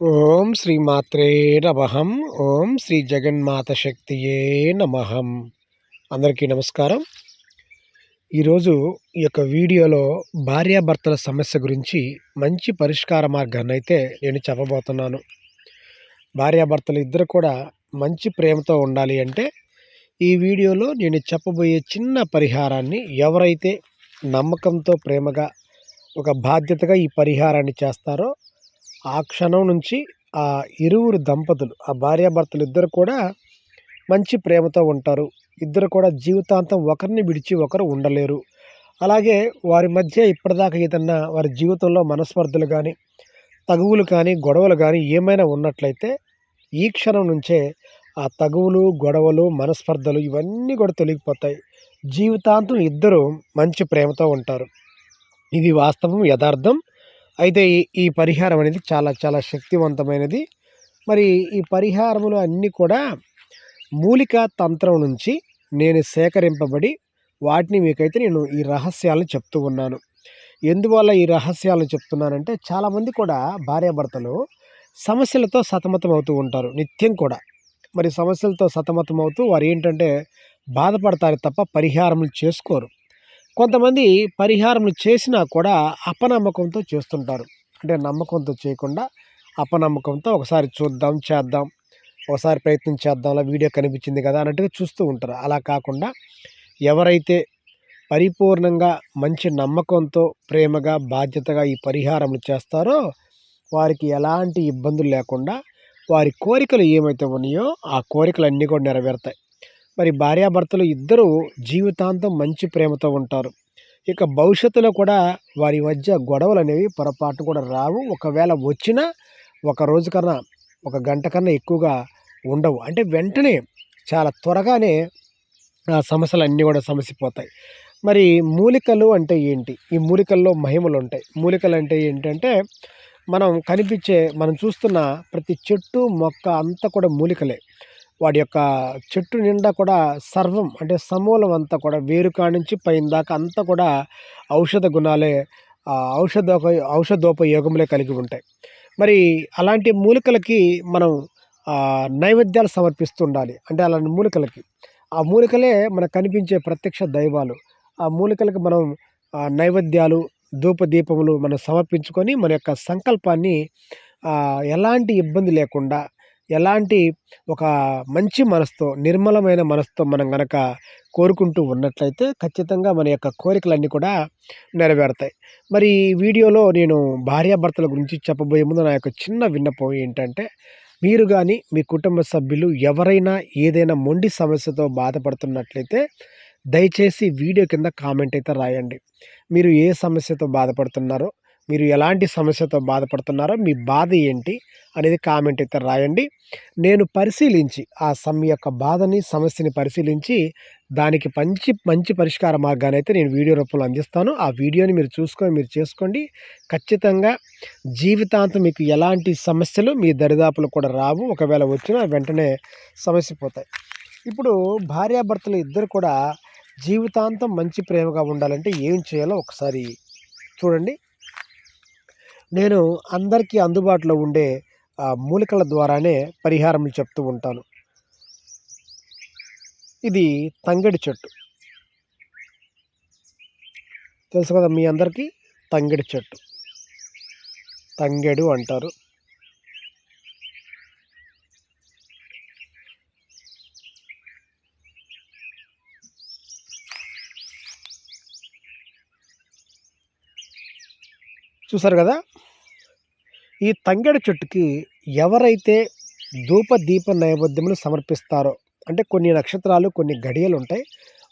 ఓం శ్రీ మాత్రే నమహం ఓం శ్రీ జగన్మాత శక్తియే నమహం అందరికీ నమస్కారం. ఈరోజు ఈ యొక్క వీడియోలో భార్యాభర్తల సమస్య గురించి మంచి పరిష్కార మార్గాన్ని అయితే నేను చెప్పబోతున్నాను. భార్యాభర్తలు ఇద్దరు కూడా మంచి ప్రేమతో ఉండాలి అంటే ఈ వీడియోలో నేను చెప్పబోయే చిన్న పరిహారాన్ని ఎవరైతే నమ్మకంతో ప్రేమగా ఒక బాధ్యతగా ఈ పరిహారాన్ని చేస్తారో ఆ క్షణం నుంచి ఆ ఇరువురు దంపతులు ఆ భార్యాభర్తలు ఇద్దరు కూడా మంచి ప్రేమతో ఉంటారు. ఇద్దరు కూడా జీవితాంతం ఒకరిని విడిచి ఒకరు ఉండలేరు. అలాగే వారి మధ్య ఇప్పటిదాకా ఏదన్నా వారి జీవితంలో మనస్పర్ధలు కానీ తగువులు కానీ గొడవలు కానీ ఏమైనా ఉన్నట్లయితే ఈ క్షణం నుంచే ఆ తగువులు గొడవలు మనస్పర్ధలు ఇవన్నీ కూడా తొలగిపోతాయి. జీవితాంతం ఇద్దరు మంచి ప్రేమతో ఉంటారు. ఇది వాస్తవం యథార్థం. అయితే ఈ ఈ పరిహారం అనేది చాలా చాలా శక్తివంతమైనది. మరి ఈ పరిహారములు అన్నీ కూడా మూలికా తంత్రం నుంచి నేను సేకరింపబడి వాటిని మీకైతే నేను ఈ రహస్యాలను చెప్తూ ఉన్నాను. ఎందువల్ల ఈ రహస్యాలను చెప్తున్నానంటే చాలామంది కూడా భార్యాభర్తలు సమస్యలతో సతమతం అవుతూ ఉంటారు నిత్యం కూడా. మరి సమస్యలతో సతమతం అవుతూ వారు ఏంటంటే బాధపడతారు తప్ప పరిహారములు చేసుకోరు. కొంతమంది పరిహారములు చేసినా కూడా అపనమ్మకంతో చేస్తుంటారు. అంటే నమ్మకంతో చేయకుండా అపనమ్మకంతో ఒకసారి చూద్దాం చేద్దాం ఒకసారి ప్రయత్నం చేద్దాం అలా వీడియో కనిపించింది కదా అన్నట్టుగా చూస్తూ ఉంటారు. అలా కాకుండా ఎవరైతే పరిపూర్ణంగా మంచి నమ్మకంతో ప్రేమగా బాధ్యతగా ఈ పరిహారములు చేస్తారో వారికి ఎలాంటి ఇబ్బందులు లేకుండా వారి కోరికలు ఏమైతే ఉన్నాయో ఆ కోరికలు అన్నీ కూడా నెరవేరుతాయి. మరి భార్యాభర్తలు ఇద్దరూ జీవితాంతం మంచి ప్రేమతో ఉంటారు. ఇక భవిష్యత్తులో కూడా వారి మధ్య గొడవలు అనేవి పొరపాటు కూడా రావు. ఒకవేళ వచ్చినా ఒక రోజు కన్నా ఒక గంట కన్నా ఎక్కువగా ఉండవు. అంటే వెంటనే చాలా త్వరగానే ఆ సమస్యలు అన్నీ కూడా సమసిపోతాయి. మరి మూలికలు అంటే ఏంటి? ఈ మూలికల్లో మహిమలు ఉంటాయి. మూలికలు అంటే ఏంటంటే మనం కనిపించే మనం చూస్తున్న ప్రతి చెట్టు మొక్క అంతా కూడా మూలికలే. వాడి యొక్క చెట్టు నిండా కూడా సర్వం అంటే సమూలం అంతా కూడా వేరుకా నుంచి పైన దాకా అంతా కూడా ఔషధ గుణాలే ఔషధ ఔషధోపయోగములే కలిగి ఉంటాయి. మరి అలాంటి మూలికలకి మనం నైవేద్యాలు సమర్పిస్తుండాలి అంటే అలాంటి మూలికలకి. ఆ మూలికలే మనకు కనిపించే ప్రత్యక్ష దైవాలు. ఆ మూలికలకు మనం నైవేద్యాలు ధూపదీపములు మనం సమర్పించుకొని మన యొక్క సంకల్పాన్ని ఎలాంటి ఇబ్బంది లేకుండా ఎలాంటి ఒక మంచి మనసుతో నిర్మలమైన మనసుతో మనం గనక కోరుకుంటూ ఉన్నట్లయితే ఖచ్చితంగా మన యొక్క కోరికలన్నీ కూడా నెరవేరుతాయి. మరి ఈ వీడియోలో నేను భార్యాభర్తల గురించి చెప్పబోయే ముందు నా యొక్క చిన్న విన్నపం ఏంటంటే మీరు కానీ మీ కుటుంబ సభ్యులు ఎవరైనా ఏదైనా మొండి సమస్యతో బాధపడుతున్నట్లయితే దయచేసి వీడియో కింద కామెంట్ అయితే రాయండి. మీరు ఏ సమస్యతో బాధపడుతున్నారో మీరు ఎలాంటి సమస్యతో బాధపడుతున్నారో మీ బాధ ఏంటి అనేది కామెంట్ అయితే రాయండి. నేను పరిశీలించి ఆ సమ్ యొక్క బాధని సమస్యని పరిశీలించి దానికి మంచి మంచి పరిష్కార మార్గాన్ని అయితే నేను వీడియో రూపంలో అందిస్తాను. ఆ వీడియోని మీరు చూసుకొని మీరు చేసుకోండి. ఖచ్చితంగా జీవితాంతం మీకు ఎలాంటి సమస్యలు మీ దరిదాపులు కూడా రావు. ఒకవేళ వచ్చినా వెంటనే సమస్య పోతాయి. ఇప్పుడు భార్యాభర్తలు ఇద్దరు కూడా జీవితాంతం మంచి ప్రేమగా ఉండాలంటే ఏం చేయాలో ఒకసారి చూడండి. నేను అందరికీ అందుబాటులో ఉండే మూలికల ద్వారానే పరిహారం చెప్తూ ఉంటాను. ఇది తంగడి చెట్టు. తెలుసు కదా మీ అందరికీ? తంగడి చెట్టు. తంగెడు అంటారు. చూసారు కదా? ఈ తంగెడు చెట్టుకి ఎవరైతే ధూప దీప నైవేద్యములు సమర్పిస్తారో అంటే కొన్ని నక్షత్రాలు కొన్ని గడియలు ఉంటాయి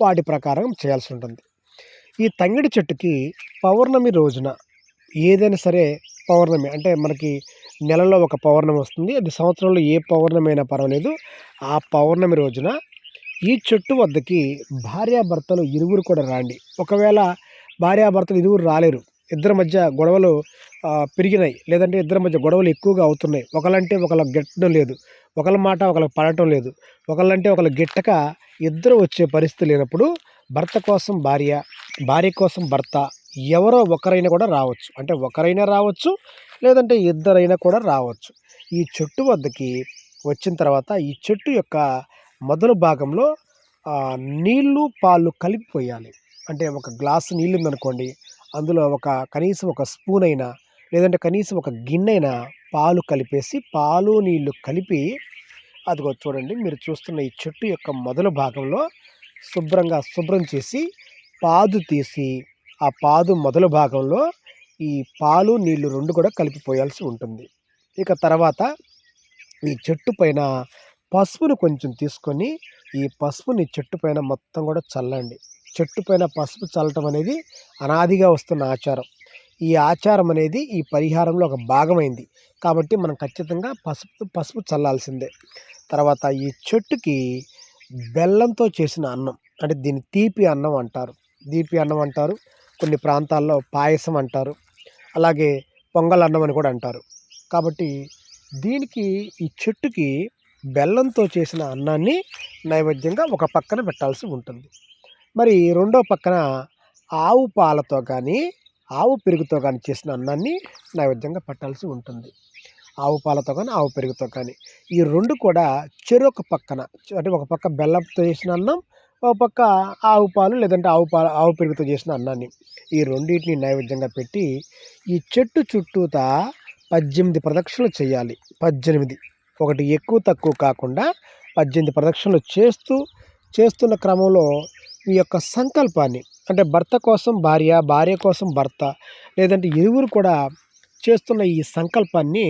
వాటి ప్రకారం చేయాల్సి ఉంటుంది. ఈ తంగిడి చెట్టుకి పౌర్ణమి రోజున ఏదైనా సరే పౌర్ణమి అంటే మనకి నెలలో ఒక పౌర్ణమి వస్తుంది. అది సంవత్సరంలో ఏ పౌర్ణమి అయినా పర్వాలేదు. ఆ పౌర్ణమి రోజున ఈ చెట్టు వద్దకి భార్యాభర్తలు ఇరువురు కూడా రాండి. ఒకవేళ భార్యాభర్తలు ఇరువురు రాలేరు ఇద్దరి మధ్య గొడవలు పెరిగినాయి. లేదంటే ఇద్దరి మధ్య గొడవలు ఎక్కువగా అవుతున్నాయి. ఒకళ్ళంటే ఒకళ్ళ గెట్టడం లేదు. ఒకళ్ళ మాట ఒకళ్ళకి పడటం లేదు. ఒకళ్ళంటే ఒకళ్ళ గిట్టక ఇద్దరు వచ్చే పరిస్థితి లేనప్పుడు భర్త కోసం భార్య భార్య కోసం భర్త ఎవరో ఒకరైనా కూడా రావచ్చు. అంటే ఒకరైనా రావచ్చు లేదంటే ఇద్దరైనా కూడా రావచ్చు. ఈ చెట్టు వద్దకి వచ్చిన తర్వాత ఈ చెట్టు యొక్క మొదలు భాగంలో నీళ్ళు పాలు కలిపి పోయాలి అంటే ఒక గ్లాసు నీళ్ళు ఉందనుకోండి అందులో ఒక కనీసం ఒక స్పూన్ అయినా లేదంటే కనీసం ఒక గిన్నె అయినా పాలు కలిపేసి పాలు నీళ్ళు కలిపి అదిగో చూడండి మీరు చూస్తున్న ఈ చెట్టు యొక్క మొదల భాగంలో శుభ్రంగా శుభ్రం చేసి పాదు తీసి ఆ పాదు మొదల భాగంలో ఈ పాలు నీళ్ళు రెండు కూడా కలిపి పోయాల్సి ఉంటుంది. ఇక తర్వాత ఈ చెట్టు పైన పసుపును కొంచెం తీసుకొని ఈ పసుపుని చెట్టు పైన మొత్తం కూడా చల్లండి. చెట్టు పైన పసుపు చల్లటం అనేది అనాదిగా వస్తున్న ఆచారం. ఈ ఆచారం అనేది ఈ పరిహారంలో ఒక భాగమైంది. కాబట్టి మనం ఖచ్చితంగా పసుపు పసుపు చల్లాల్సిందే. తర్వాత ఈ చెట్టుకి బెల్లంతో చేసిన అన్నం అంటే దీన్ని తీపి అన్నం అంటారు. తీపి అన్నం అంటారు. కొన్ని ప్రాంతాల్లో పాయసం అంటారు. అలాగే పొంగల్ అన్నం అని కూడా అంటారు. కాబట్టి దీనికి ఈ చెట్టుకి బెల్లంతో చేసిన అన్నాన్ని నైవేద్యంగా ఒక పక్కన పెట్టాల్సి ఉంటుంది. మరి రెండో పక్కన ఆవు పాలతో కానీ ఆవు పెరుగుతో కానీ చేసిన అన్నాన్ని నైవేద్యంగా పెట్టాల్సి ఉంటుంది. ఆవు పాలతో కానీ ఆవు పెరుగుతో కానీ ఈ రెండు కూడా చెరొక పక్కన అంటే ఒక పక్క బెల్లంతో చేసిన అన్నం ఒక పక్క ఆవు పాలు లేదంటే ఆవు పాలు ఆవు పెరుగుతో చేసిన అన్నాన్ని. ఈ రెండింటిని నైవేద్యంగా పెట్టి ఈ చెట్టు చుట్టూతా పద్దెనిమిది ప్రదక్షిణలు చేయాలి. పద్దెనిమిది. ఒకటి ఎక్కువ తక్కువ కాకుండా పద్దెనిమిది ప్రదక్షిణలు చేస్తూ చేస్తున్న క్రమంలో మీ యొక్క సంకల్పాన్ని అంటే భర్త కోసం భార్య భార్య కోసం భర్త లేదంటే ఇరువురు కూడా చేస్తున్న ఈ సంకల్పాన్ని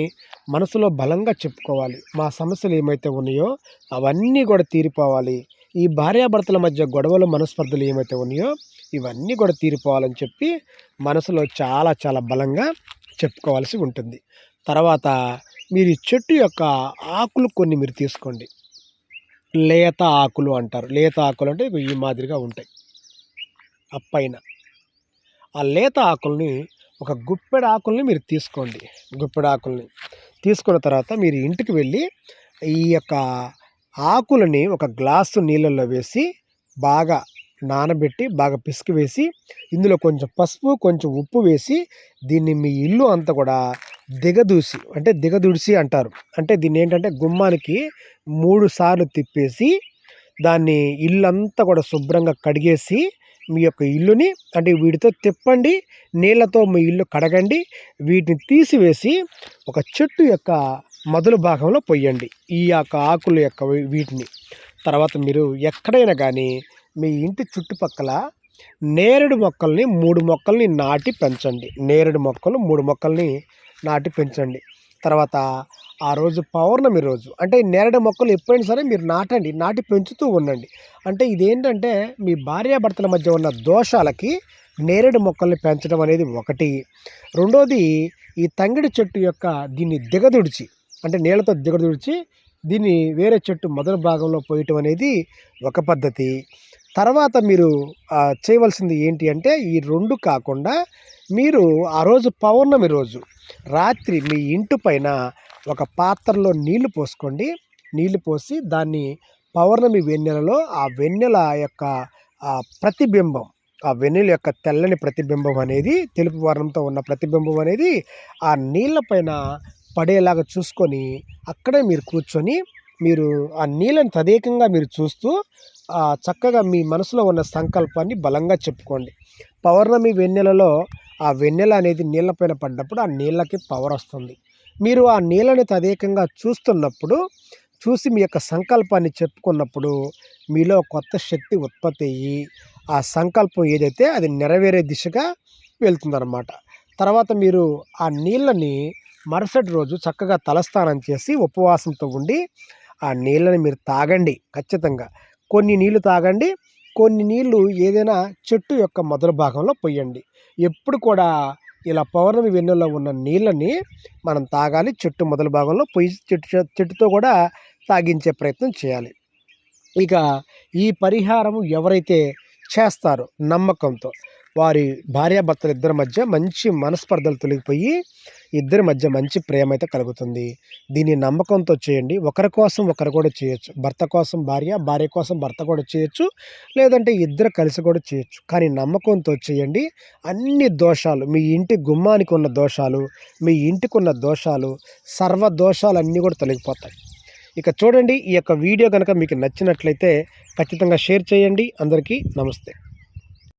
మనసులో బలంగా చెప్పుకోవాలి. మా సమస్యలు ఏమైతే ఉన్నాయో అవన్నీ కూడా తీరిపోవాలి. ఈ భార్యాభర్తల మధ్య గొడవలు మనస్పర్ధలు ఏమైతే ఉన్నాయో ఇవన్నీ కూడా తీరిపోవాలని చెప్పి మనసులో చాలా చాలా బలంగా చెప్పుకోవాల్సి ఉంటుంది. తర్వాత మీరు ఈ చెట్టు యొక్క ఆకులు కొన్ని మీరు తీసుకోండి. లేత ఆకులు అంటారు. లేత ఆకులు అంటే ఈ మాదిరిగా ఉంటాయి. ఆ పైన. ఆ లేత ఆకుల్ని ఒక గుప్పెడ ఆకుల్ని మీరు తీసుకోండి. గుప్పెడ ఆకుల్ని తీసుకున్న తర్వాత మీరు ఇంటికి వెళ్ళి ఈ యొక్క ఆకులని ఒక గ్లాసు నీళ్ళల్లో వేసి బాగా నానబెట్టి బాగా పిసికి వేసి ఇందులో కొంచెం పసుపు కొంచెం ఉప్పు వేసి దీన్ని మీ ఇల్లు అంతా కూడా దిగదూసి అంటే దిగదుడిసి అంటారు. అంటే దీన్ని ఏంటంటే గుమ్మానికి మూడు సార్లు తిప్పేసి దాన్ని ఇల్లంతా కూడా శుభ్రంగా కడిగేసి మీ యొక్క ఇల్లుని అంటే వీటితో తిప్పండి నీళ్ళతో మీ ఇల్లు కడగండి వీటిని తీసివేసి ఒక చెట్టు యొక్క మొదలు భాగంలో పొయ్యండి ఈ యొక్క ఆకుల యొక్క వీటిని. తర్వాత మీరు ఎక్కడైనా కానీ మీ ఇంటి చుట్టుపక్కల నేరేడు మొక్కల్ని మూడు మొక్కల్ని నాటి పెంచండి. నేరేడు మొక్కలు మూడు మొక్కల్ని నాటి పెంచండి. తర్వాత ఆ రోజు పౌర్ణమి రోజు అంటే నేరడి నేరేడు మొక్కలు ఎప్పుడైనా సరే మీరు నాటండి నాటి పెంచుతూ ఉండండి. అంటే ఇదేంటంటే మీ భార్యాభర్తల మధ్య ఉన్న దోషాలకి నేరేడు మొక్కల్ని పెంచడం అనేది ఒకటి. రెండోది ఈ తంగిడి చెట్టు యొక్క దీన్ని దిగదుడిచి అంటే నీళ్ళతో దిగదుడిచి దీన్ని వేరే చెట్టు మొదటి భాగంలో పోయటం అనేది ఒక పద్ధతి. తర్వాత మీరు చేయవలసింది ఏంటి అంటే ఈ రెండు కాకుండా మీరు ఆ రోజు పౌర్ణమి రోజు రాత్రి మీ ఇంటి పైన ఒక పాత్రలో నీళ్ళు పోసుకోండి. నీళ్ళు పోసి దాన్ని పౌర్ణమి వెన్నెలలో ఆ వెన్నెల యొక్క ప్రతిబింబం ఆ వెన్నెల యొక్క తెల్లని ప్రతిబింబం అనేది తెలుపు వర్ణంతో ఉన్న ప్రతిబింబం అనేది ఆ నీళ్ళ పైన పడేలాగా చూసుకొని అక్కడే మీరు కూర్చొని మీరు ఆ నీళ్ళని తదేకంగా మీరు చూస్తూ ఆ చక్కగా మీ మనసులో ఉన్న సంకల్పాన్ని బలంగా చెప్పుకోండి. పౌర్ణమి వెన్నెలలో ఆ వెన్నెల అనేది నీళ్ళపైన పడ్డప్పుడు ఆ నీళ్ళకి పవర్ వస్తుంది. మీరు ఆ నీళ్ళని తదేకంగా చూస్తున్నప్పుడు చూసి మీ యొక్క సంకల్పాన్ని చెప్పుకున్నప్పుడు మీలో కొత్త శక్తి ఉత్పత్తి అయ్యి ఆ సంకల్పం ఏదైతే అది నెరవేరే దిశగా వెళ్తుందన్నమాట. తర్వాత మీరు ఆ నీళ్ళని మరుసటి రోజు చక్కగా తలస్నానం చేసి ఉపవాసంతో ఉండి ఆ నీళ్ళని మీరు తాగండి ఖచ్చితంగా. కొన్ని నీళ్ళు తాగండి కొన్ని నీళ్ళు ఏదైనా చెట్టు యొక్క మొదలు భాగంలో పొయ్యండి. ఎప్పుడు కూడా ఇలా పౌర్ణమి వెన్నెల్లో ఉన్న నీళ్ళని మనం తాగాలి చెట్టు మొదలు భాగంలో పొయ్యి చెట్టు చెట్టుతో కూడా తాగించే ప్రయత్నం చేయాలి. ఇక ఈ పరిహారం ఎవరైతే చేస్తారో నమ్మకంతో వారి భార్యాభర్తలు ఇద్దరి మధ్య మంచి మనస్పర్ధలు తొలగిపోయి ఇద్దరి మధ్య మంచి ప్రేమ అయితే కలుగుతుంది. దీన్ని నమ్మకంతో చేయండి. ఒకరి కోసం ఒకరు కూడా చేయొచ్చు. భర్త కోసం భార్య భార్య కోసం భర్త కూడా చేయొచ్చు. లేదంటే ఇద్దరు కలిసి కూడా చేయొచ్చు. కానీ నమ్మకంతో చేయండి. అన్ని దోషాలు మీ ఇంటి గుమ్మానికి ఉన్న దోషాలు మీ ఇంటికి ఉన్న దోషాలు సర్వ దోషాలు అన్నీ కూడా తొలగిపోతాయి. ఇక చూడండి ఈ యొక్క వీడియో కనుక మీకు నచ్చినట్లయితే ఖచ్చితంగా షేర్ చేయండి. అందరికీ నమస్తే.